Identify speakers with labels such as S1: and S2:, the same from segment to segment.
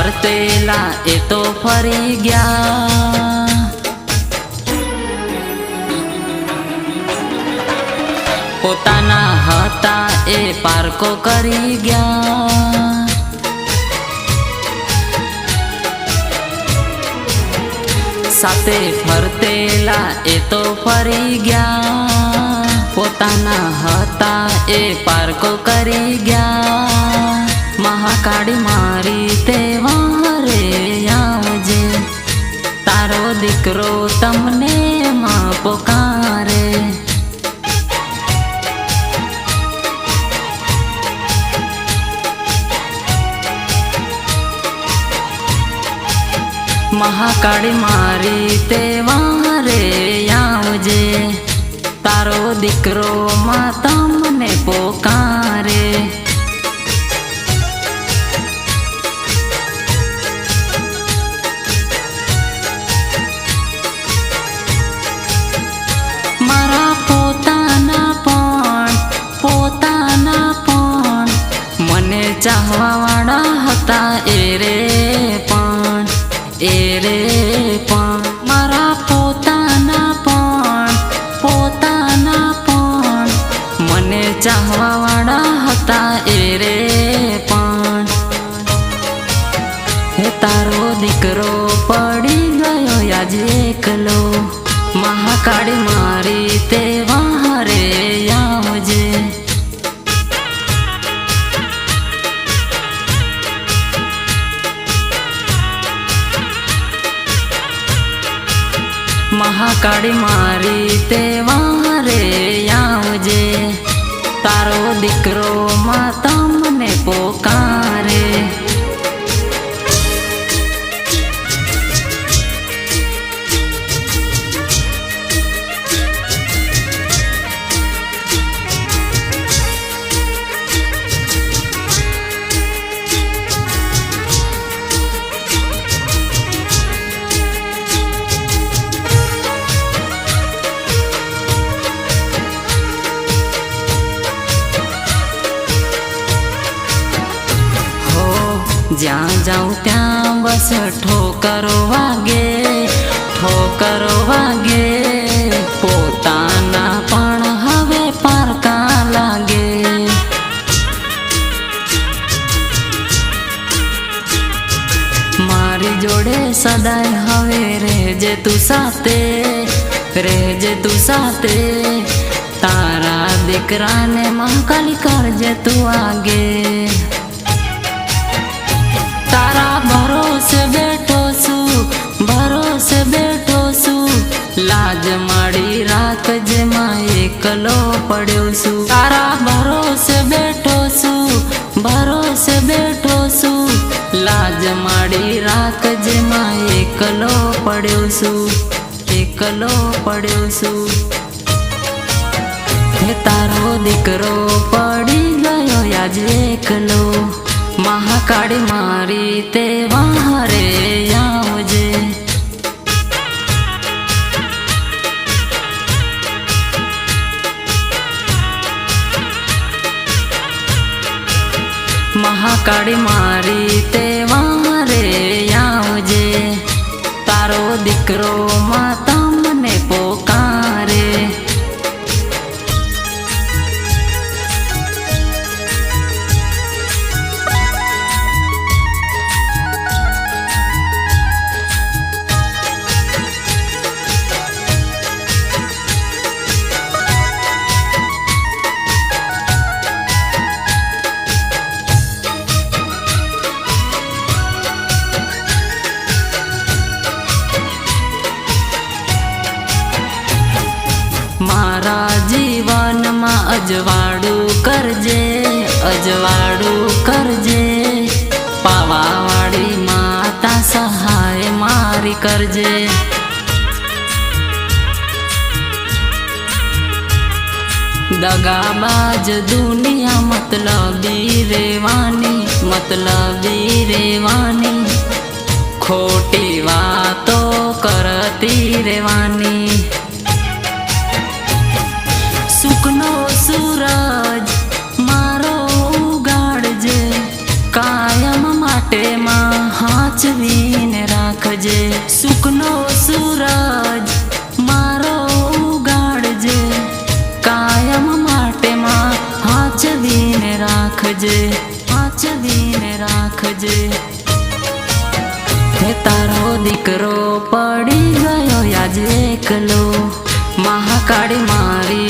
S1: ફરતેલા એ તો ફરી ગયા પોતાના હતા એ પારકો કરી ગયા સાથે ફરતેલા એ તો ફરી ગયા પોતાના હતા એ પારકો કરી ગયા મહાકાળી મારી તહેવારે દીકરો તમને માં પોકારે. મહાકાળી મારી તેવારે આવજે. તારો દીકરો માં તમને પોકારે મને ચાહવા વાળા હતા એ રે પણ એ રે પણ. મારા પોતાના પણ પોતાના પણ. મને ચાહવા વાળા હતા એ રે પણ. હે તારો દીકરો પડી ગયો આજે એકલો. મહાકાળી મારી તહેવારે આવજે. મહાકાળી મારી તહેવારે આવજે. તારો દીકરો જ્યાં જાઉં ત્યાં બસ ઠોકરો વાગે ઠોકરો વાગે. પોતાના પણ હવે પારકા લાગે. મારી જોડે સદાય હવે રહેજે તું સાથે, રહેજે તું સાથે. તારા દીકરાને મંકલ કરજે તું આગે. તારા ભરોસે બેઠો છું, ભરોસે બેઠો છું. લાજ માડી રાત જેમાં એકલો પડ્યો છું. તારા ભરોસે બેઠો છું, ભરોસે બેઠો છું. લાજ માડી રાત જેમાં એકલો પડ્યો છું, એકલો પડ્યો છું. તારો દીકરો, પડી ગયો આજે એકલો. મહાકાળી મારી તહેવારે આવજે. મહાકાળી મારી તહેવારે આવજે. તારો દીકરો મારા જીવનમાં અજવાળું કરજે અજવાળું કરજે. પાવાવાળી માતા સહાય મારી કરજે. દગાબાજ દુનિયા મતલબી રેવાની મતલબી રેવાની. ખોટી વાતો કરતી રેવાની. હાચવી રાખજે, સુખનો સૂરજ મારો ઉગાડજે. કાયમ માટે માં હાચવીને રાખજે હાચવીને રાખજે. હે તારો દીકરો પડી ગયો આજે એકલો, મહાકાળી મારી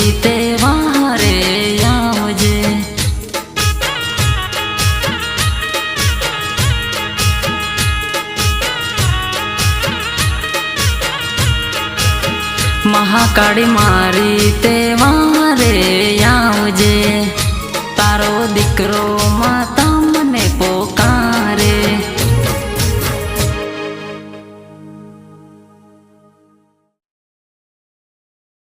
S1: મહાકાળી મારી તેવા રે આવજે. તારો દીકરો માતા